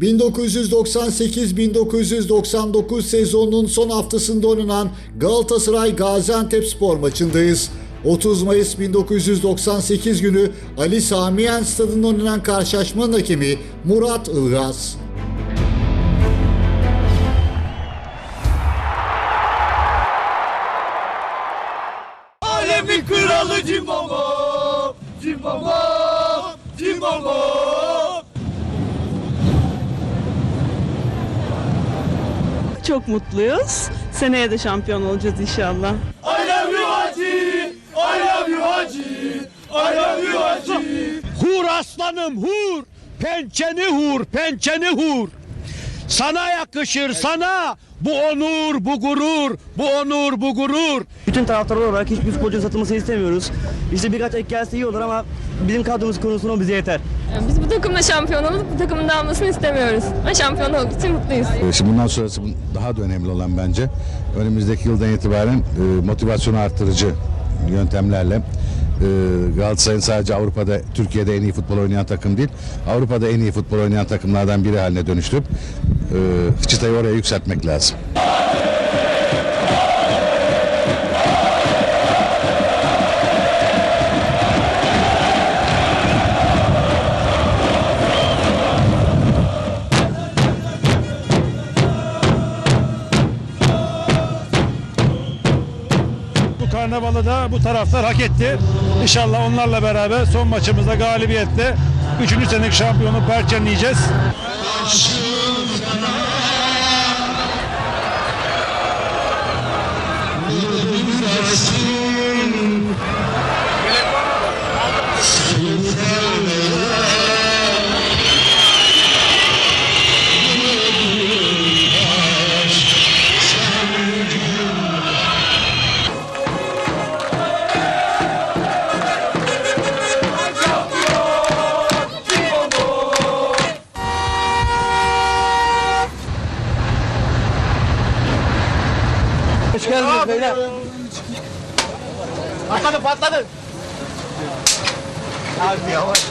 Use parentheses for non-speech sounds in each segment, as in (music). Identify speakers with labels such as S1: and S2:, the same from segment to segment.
S1: 1998-1999 sezonunun son haftasında oynanan Galatasaray Gaziantep spor maçındayız. 30 Mayıs 1998 günü Ali Samiyen stadında oynanan karşılaşmanın hakemi Murat Ilgaz.
S2: Çok mutluyuz. Seneye de şampiyon olacağız inşallah.
S3: I love you Hacı I love you Hacı I love you Hacı
S4: Hur aslanım hur. Pençeni hur, pençeni hur. Sana yakışır sana bu onur, bu gurur, bu onur, bu gurur.
S5: Bütün taraftarlar olarak hiçbir sporcunun satılmasını istemiyoruz. İşte birkaç ek gelse iyi olur ama bizim kadromuz konusunda o bize yeter.
S6: Yani Biz bu takımla şampiyon olup bu takımın dağılmasını istemiyoruz. Ama şampiyon olduğu için mutluyuz.
S7: Ee, Şimdi bundan sonrası daha da önemli olan bence önümüzdeki yıldan itibaren e, motivasyonu arttırıcı yöntemlerle Galatasaray'ın sadece Avrupa'da Türkiye'de en iyi futbol oynayan takım değil Avrupa'da en iyi futbol oynayan takımlardan biri haline dönüştürüp e, çıtayı oraya yükseltmek lazım.
S4: Karnavalı da bu taraftar hak etti. İnşallah onlarla beraber son maçımızda galibiyetle 3. senelik şampiyonu perçinleyeceğiz. patladı patladı.
S3: Abi yavaş.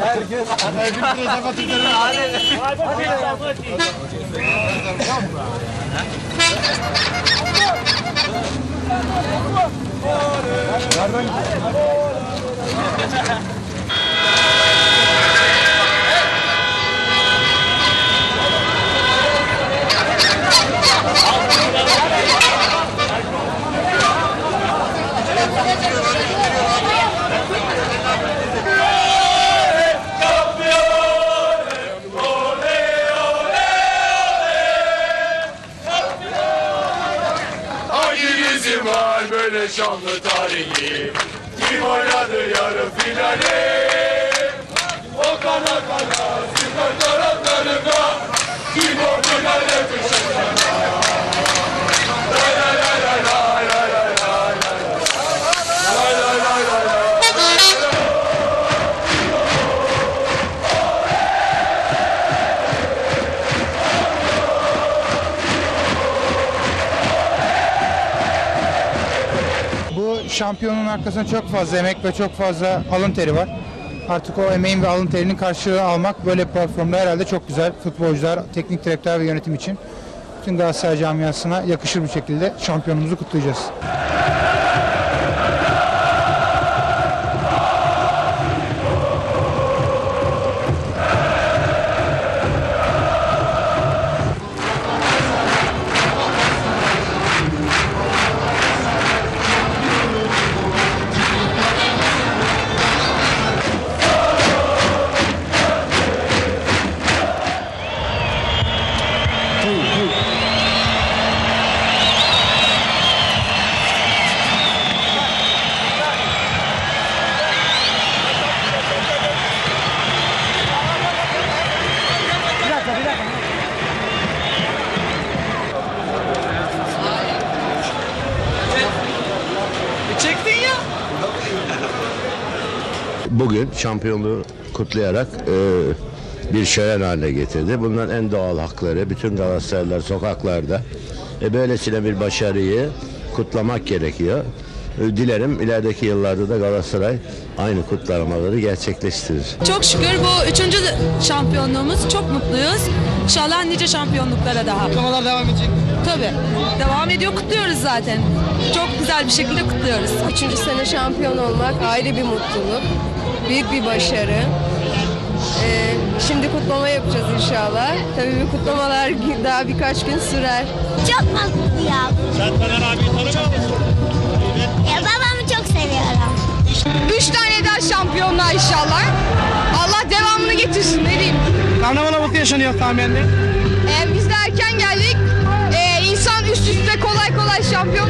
S3: Herkes, herkes bir tarafa tükürür. Hadi, hadi, hadi. Nereden
S8: gidiyorsun? Şampiyonun arkasında çok fazla emek ve çok fazla alın teri var. Artık o emeğin ve alın terinin karşılığını almak böyle bir platformda herhalde çok güzel. Futbolcular, teknik direktör ve yönetim için bütün Galatasaray camiasına yakışır bir şekilde şampiyonumuzu kutlayacağız.
S9: Şampiyonluğu kutlayarak e, bir şölen haline getirdi. Bunların en doğal hakları bütün Galatasaraylılar sokaklarda. E, böylesine bir başarıyı kutlamak gerekiyor. E, Dilerim ilerideki yıllarda da Galatasaray aynı kutlamaları gerçekleştirir.
S10: Çok şükür bu üçüncü şampiyonluğumuz. Çok mutluyuz. İnşallah nice şampiyonluklara daha.
S11: Kutlamalar devam edecek.
S10: Tabii. Devam ediyor. Kutluyoruz zaten. Çok güzel bir şekilde kutluyoruz.
S6: Üçüncü sene şampiyon olmak ayrı bir mutluluk. Büyük bir başarı. Ee, şimdi kutlama yapacağız inşallah. Tabii bu kutlamalar (laughs) daha birkaç gün sürer.
S12: Çok mutluyum.
S13: Sen Taner abiyi tanımıyor musun?
S12: Ya babamı çok seviyorum.
S6: Üç tane daha şampiyonlar inşallah. Allah devamını getirsin ne diyeyim.
S11: Karnaval havası yaşanıyor tahminde.
S6: Ee, biz de erken geldik. Ee, insan üst üste kolay kolay şampiyon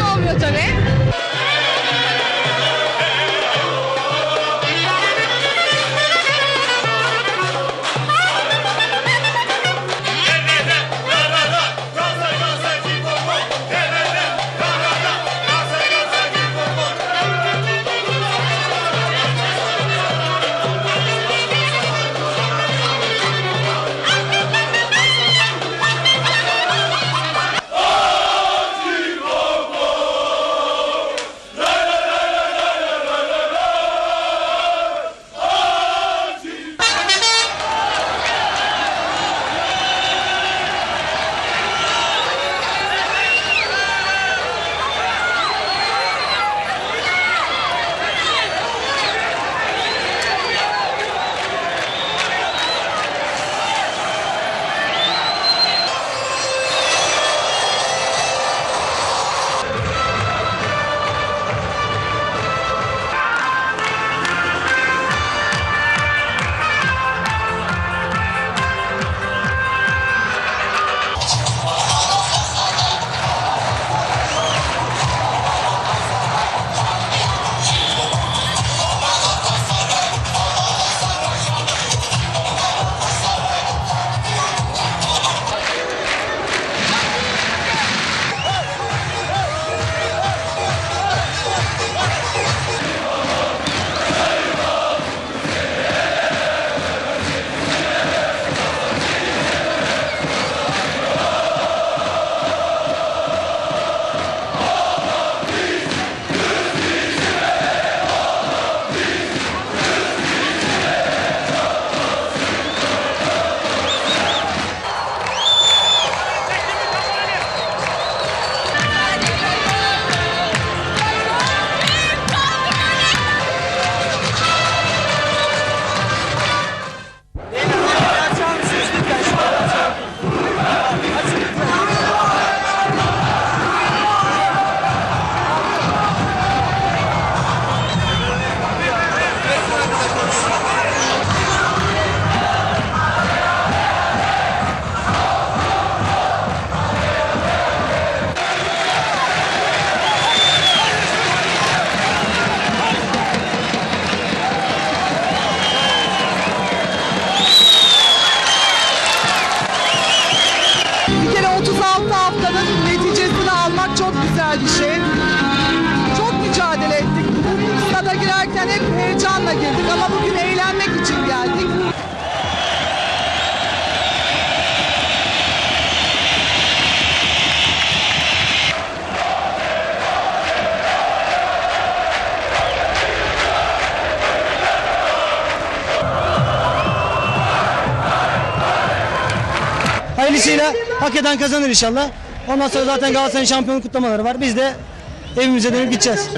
S11: hak eden kazanır inşallah. Ondan sonra zaten Galatasaray'ın şampiyonluk kutlamaları var. Biz de evimize dönüp gideceğiz.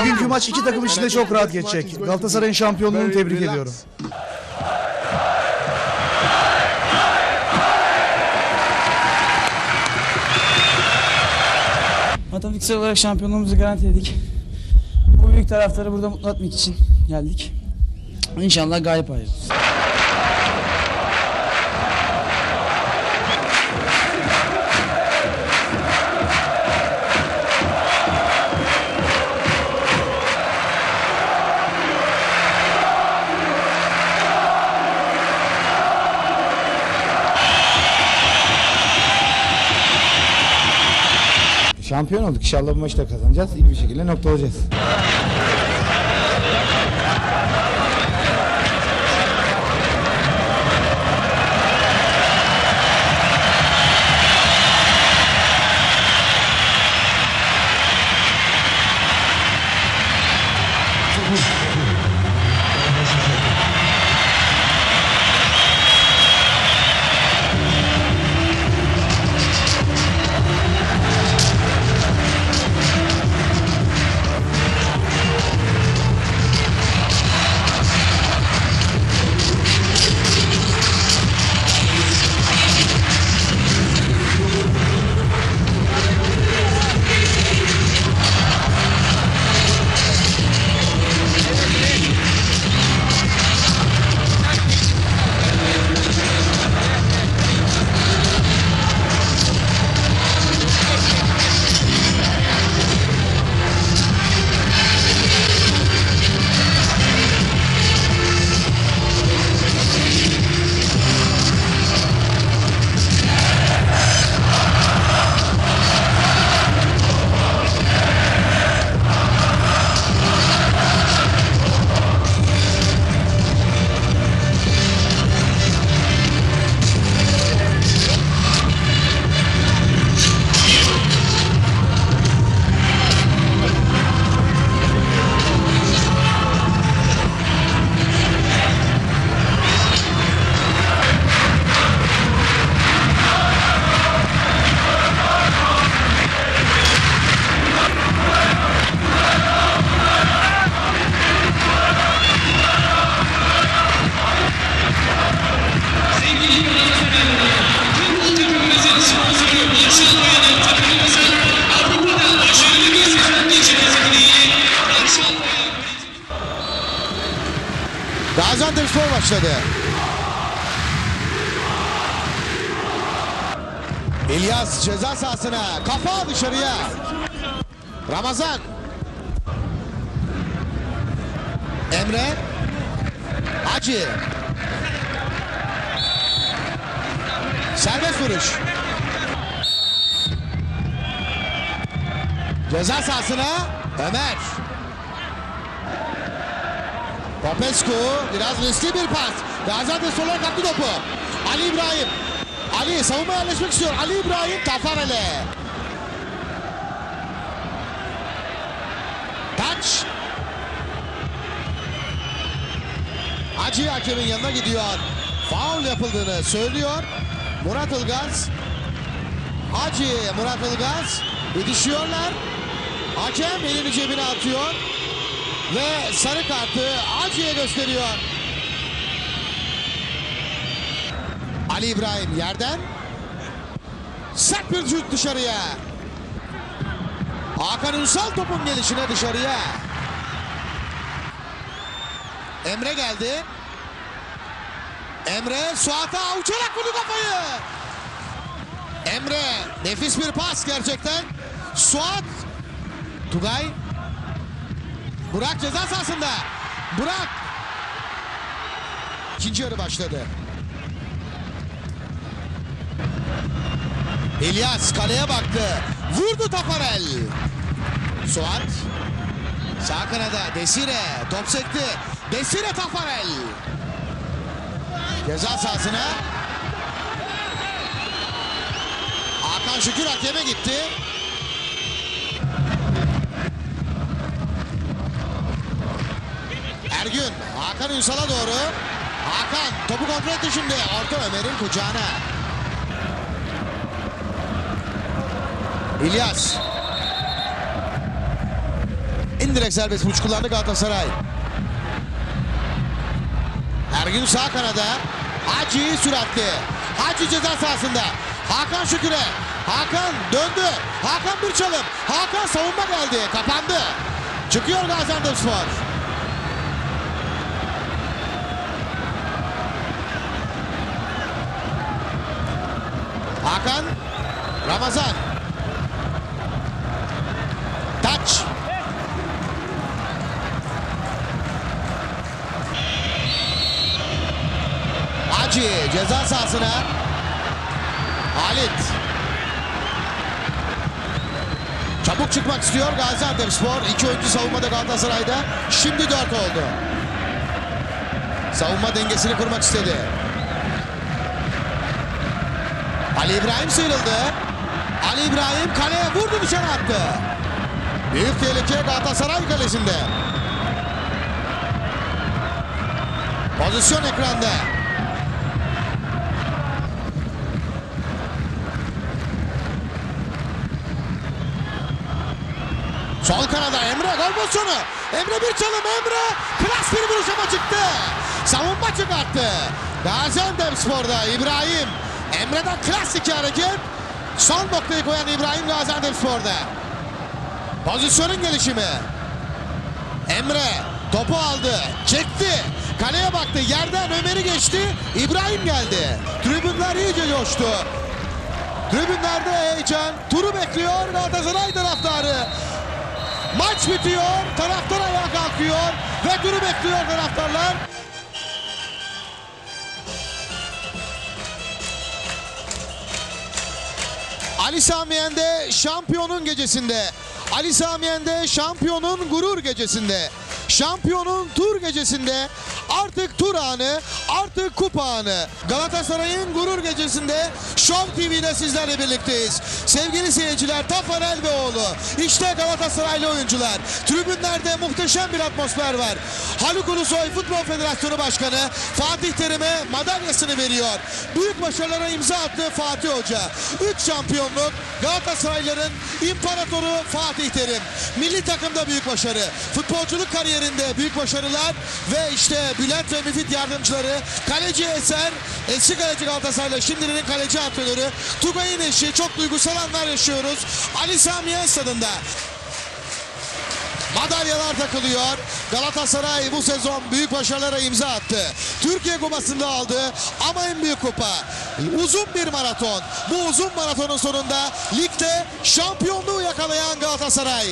S8: Bugünkü maç iki takım için de çok rahat geçecek. Galatasaray'ın şampiyonluğunu tebrik ediyorum.
S11: Matematiksel olarak şampiyonluğumuzu garantiledik. Bu büyük taraftarı burada mutlu etmek için geldik. İnşallah galip ayrılırız.
S8: Şampiyon olduk. İnşallah bu maçı da kazanacağız. İyi bir şekilde noktalayacağız.
S14: Başladı. İlyas ceza sahasına kafa dışarıya. Ramazan. Emre. Hacı. Serbest vuruş. Ceza sahasına Ömer. Popescu biraz riskli bir pas. Gaziantep sola kaptı topu. Ali İbrahim. Ali savunma yerleşmek istiyor. Ali İbrahim Tafarel'e. Taç. Hacı hakemin yanına gidiyor. Faul yapıldığını söylüyor. Murat Ilgaz. Hacı Murat Ilgaz. İdişiyorlar. Hakem elini cebine atıyor. Ve sarı kartı Hacı'ya gösteriyor. Ali İbrahim yerden. Sert bir şut dışarıya. Hakan Ünsal topun gelişine dışarıya. Emre geldi. Emre Suat'a uçarak vurdu kafayı. Emre nefis bir pas gerçekten. Suat Tugay Burak ceza sahasında. Burak. İkinci yarı başladı. İlyas kaleye baktı. Vurdu Tafarel. Suat. Sağ kanada Desire. Top sekti. Desire Tafarel. Ceza sahasına. Hakan Şükür hakeme gitti. Ergün. Hakan Ünsal'a doğru. Hakan topu kontrol etti şimdi. Orta Ömer'in kucağına. İlyas. İndirek serbest vuruş kullandı Galatasaray. Ergün sağ kanada. Hacı süratli. Hacı ceza sahasında. Hakan Şükür'e. Hakan döndü. Hakan bir çalım. Hakan savunma geldi. Kapandı. Çıkıyor Gaziantepspor. Hakan. Ramazan. Taç. Hacı ceza sahasına. Halit. Çabuk çıkmak istiyor Gaziantepspor. İki oyuncu savunmada Galatasaray'da. Şimdi dört oldu. Savunma dengesini kurmak istedi. Ali İbrahim sıyrıldı. Ali İbrahim kaleye vurdu dışarı attı. Büyük tehlike Galatasaray kalesinde. Pozisyon ekranda. Sol kanada Emre gol pozisyonu. Emre bir çalım Emre. Klas bir vuruş çıktı. Savunma çıkarttı. Gaziantepspor'da İbrahim. Emre'den klas iki hareket. Son noktayı koyan İbrahim Gaziantepspor'da. Pozisyonun gelişimi. Emre topu aldı. Çekti. Kaleye baktı. Yerden Ömer'i geçti. İbrahim geldi. Tribünler iyice coştu. Tribünlerde heyecan. Turu bekliyor Galatasaray taraftarı. Maç bitiyor. Taraftar ayağa kalkıyor. Ve turu bekliyor taraftarlar. Ali Samiyen'de şampiyonun gecesinde. Ali Samiyen'de şampiyonun gurur gecesinde. Şampiyonun tur gecesinde artık tur anı, artık kupa anı. Galatasaray'ın gurur gecesinde Show TV'de sizlerle birlikteyiz. Sevgili seyirciler Tafarel ve oğlu. İşte Galatasaraylı oyuncular. Tribünlerde muhteşem bir atmosfer var. Haluk Ulusoy Futbol Federasyonu Başkanı Fatih Terim'e madalyasını veriyor. Büyük başarılara imza attı Fatih Hoca. 3 şampiyonluk Galatasarayların imparatoru Fatih Terim. Milli takımda büyük başarı. Futbolculuk kariyerinde büyük başarılar ve işte Bülent ve Müfit yardımcıları kaleci Eser, eski kaleci Galatasaray'la şimdinin kaleci antrenörü Tugay'ın eşi çok duygusal anlar yaşıyoruz. Ali Sami stadında. Madalyalar takılıyor. Galatasaray bu sezon büyük başarılara imza attı. Türkiye Kupası'nda aldı ama en büyük kupa. Uzun bir maraton. Bu uzun maratonun sonunda ligde şampiyonluğu yakalayan Galatasaray.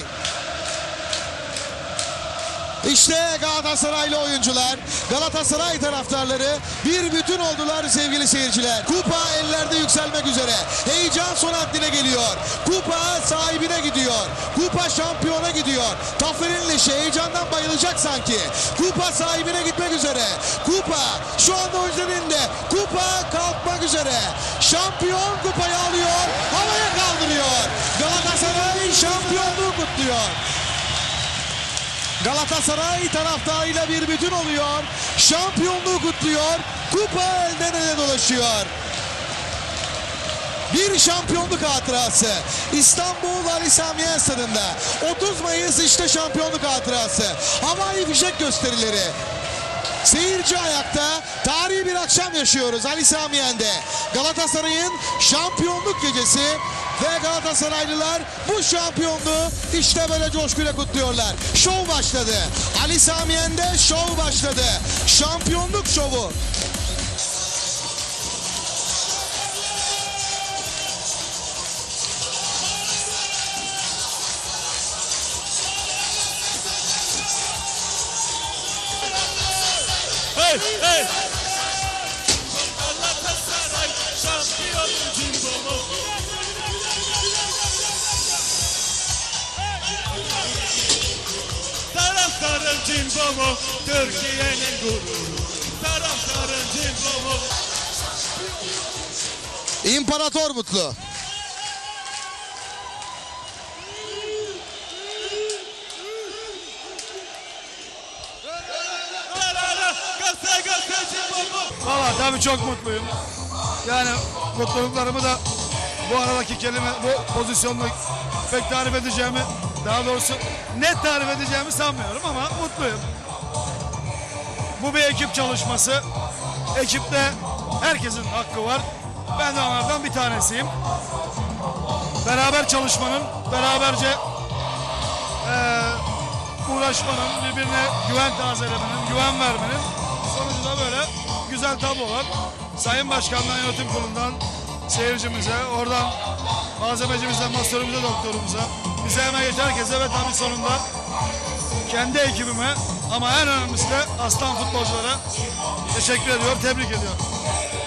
S14: İşte Galatasaraylı oyuncular, Galatasaray taraftarları bir bütün oldular sevgili seyirciler. Kupa ellerde yükselmek üzere. Heyecan son haddine geliyor. Kupa sahibine gidiyor. Kupa şampiyona gidiyor. Taferin leşi heyecandan bayılacak sanki. Kupa sahibine gitmek üzere. Kupa şu anda oyuncuların elinde. Kupa kalkmak üzere. Şampiyon kupayı alıyor. Havaya kaldırıyor. Galatasaray şampiyonluğu kutluyor. Galatasaray taraftarıyla bir bütün oluyor. Şampiyonluğu kutluyor. Kupa elden ele dolaşıyor. Bir şampiyonluk hatırası. İstanbul Ali Sami Yen Stadı'nda. 30 Mayıs işte şampiyonluk hatırası. Havai fişek gösterileri. Seyirci ayakta tarihi bir akşam yaşıyoruz Ali Sami Yen'de. Galatasaray'ın şampiyonluk gecesi ve Galatasaraylılar bu şampiyonluğu işte böyle coşkuyla kutluyorlar. Şov başladı. Ali Sami Yen'de şov başladı. Şampiyonluk şovu.
S4: Hey hey. Taraftarın cimbomu, Türkiye'nin gururu. Taraftarın cimbomu.
S14: İmparator Mutlu.
S13: Valla tabii çok mutluyum. Yani mutluluklarımı da bu aradaki kelime, bu pozisyonla pek tarif edeceğimi, daha doğrusu net tarif edeceğimi sanmıyorum ama mutluyum. Bu bir ekip çalışması. Ekipte herkesin hakkı var. Ben de onlardan bir tanesiyim. Beraber çalışmanın, beraberce eee, uğraşmanın, birbirine güven tazelemenin, güven vermenin sonucunda böyle güzel tablolar. Sayın Başkan'dan, yönetim kurulundan seyircimize, oradan malzemecimize, masörümüze, doktorumuza, bize emeği geçen herkese ve tabii sonunda kendi ekibime ama en önemlisi de aslan futbolculara teşekkür ediyorum, tebrik ediyorum.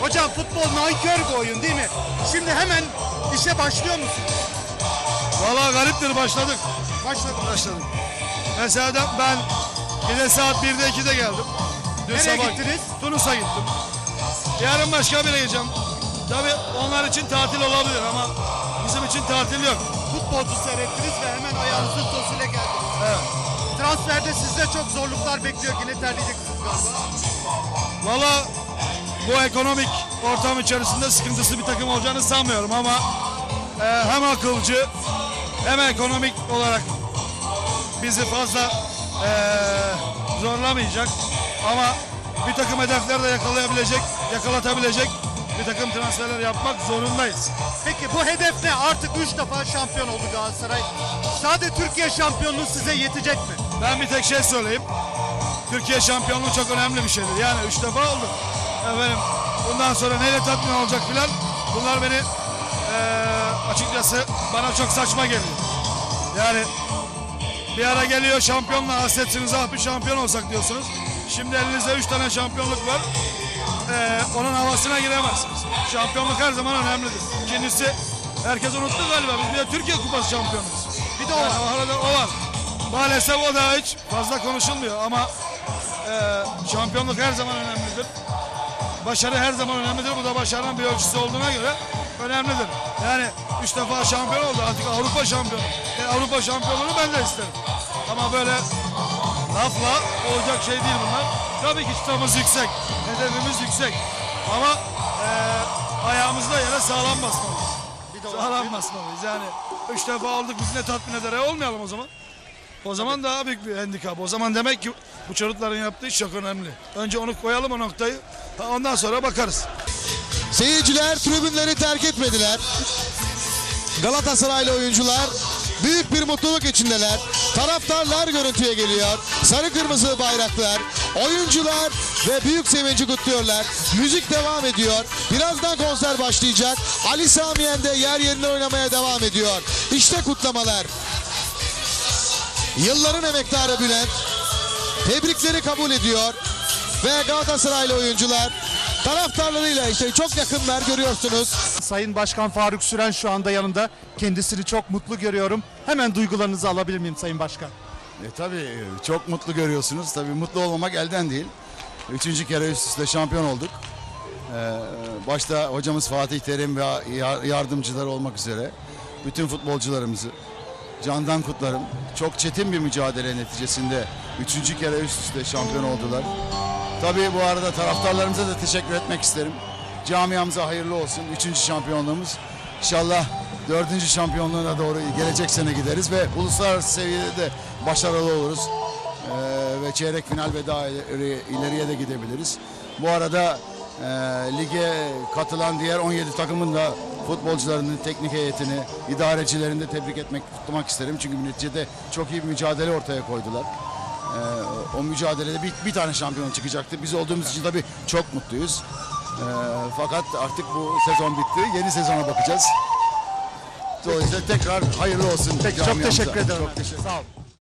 S15: Hocam futbol nankör bir oyun değil mi? Şimdi hemen işe başlıyor musun?
S13: Vallahi gariptir başladık.
S15: Başladım.
S13: Başladık. Mesela ben gece saat 1'de 2'de geldim. Dün
S15: Nereye gittiniz?
S13: Tunus'a gittim. Yarın başka bir yere gideceğim. Tabii onlar için tatil olabilir ama bizim için tatil yok.
S15: Futbolcu seyrettiniz ve hemen ayağınızın tozuyla geldiniz.
S13: Evet.
S15: Transferde sizde çok zorluklar bekliyor. Yine terleyeceksiniz galiba.
S13: Valla bu ekonomik ortam içerisinde sıkıntısı bir takım olacağını sanmıyorum ama e, hem akılcı hem ekonomik olarak bizi fazla e, zorlamayacak ama bir takım hedefler de yakalayabilecek, yakalatabilecek bir takım transferler yapmak zorundayız.
S15: Peki bu hedef ne? Artık 3 defa şampiyon oldu Galatasaray. Sadece Türkiye şampiyonluğu size yetecek mi?
S13: Ben bir tek şey söyleyeyim. Türkiye şampiyonluğu çok önemli bir şeydir. Yani üç defa oldu. Efendim bundan sonra neyle tatmin olacak filan bunlar beni eee, açıkçası bana çok saçma geliyor. Yani bir ara geliyor şampiyonla hasretsiniz ah bir şampiyon olsak diyorsunuz. Şimdi elinizde üç tane şampiyonluk var. Eee, onun havasına giremezsiniz. Şampiyonluk her zaman önemlidir. İkincisi herkes unuttu galiba biz bir de Türkiye Kupası şampiyonuyuz. Bir de o var. arada o var. Maalesef o da hiç fazla konuşulmuyor ama eee, şampiyonluk her zaman önemlidir. Başarı her zaman önemlidir. Bu da başarının bir ölçüsü olduğuna göre önemlidir. Yani üç defa şampiyon oldu. Artık Avrupa şampiyonu. E, Avrupa şampiyonluğunu ben de isterim. Ama böyle lafla olacak şey değil bunlar. Tabii ki çıtamız yüksek. Hedefimiz yüksek. Ama eee ayağımızı da yere sağlam basmalıyız. Sağlam basmalıyız. Yani üç defa olduk biz ne tatmin eder. E, olmayalım o zaman. O zaman daha büyük bir handikap. O zaman demek ki bu çocukların yaptığı iş çok önemli. Önce onu koyalım o noktayı. Ondan sonra bakarız.
S14: Seyirciler tribünleri terk etmediler. Galatasaraylı oyuncular büyük bir mutluluk içindeler. Taraftarlar görüntüye geliyor. Sarı kırmızı bayraklar, oyuncular ve büyük sevinci kutluyorlar. Müzik devam ediyor. Birazdan konser başlayacak. Ali Samiyen de yer yerine oynamaya devam ediyor. İşte kutlamalar. Yılların emektarı Bülent tebrikleri kabul ediyor ve Galatasaraylı oyuncular taraftarlarıyla işte çok yakınlar görüyorsunuz.
S15: Sayın Başkan Faruk Süren şu anda yanında. Kendisini çok mutlu görüyorum. Hemen duygularınızı alabilir miyim Sayın Başkan?
S16: E, tabii çok mutlu görüyorsunuz. Tabii mutlu olmamak elden değil. Üçüncü kere üst üste şampiyon olduk. Ee, başta hocamız Fatih Terim ve yar- yardımcıları olmak üzere bütün futbolcularımızı candan kutlarım. Çok çetin bir mücadele neticesinde üçüncü kere üst üste şampiyon oldular. Tabii bu arada taraftarlarımıza da teşekkür etmek isterim. Camiamıza hayırlı olsun. Üçüncü şampiyonluğumuz. İnşallah dördüncü şampiyonluğuna doğru gelecek sene gideriz ve uluslararası seviyede de başarılı oluruz. Ee, ve çeyrek final ve daha ileri- ileriye de gidebiliriz. Bu arada e, lige katılan diğer 17 takımın da futbolcularının teknik heyetini, idarecilerini de tebrik etmek, kutlamak isterim. Çünkü neticede çok iyi bir mücadele ortaya koydular. Ee, o mücadelede bir, bir tane şampiyon çıkacaktı. Biz olduğumuz için tabii çok mutluyuz. Ee, fakat artık bu sezon bitti. Yeni sezona bakacağız. Dolayısıyla tekrar hayırlı olsun.
S15: Peki çok
S16: camiamıza.
S15: teşekkür ederim.
S16: Çok teşekkür
S15: Sağ olun.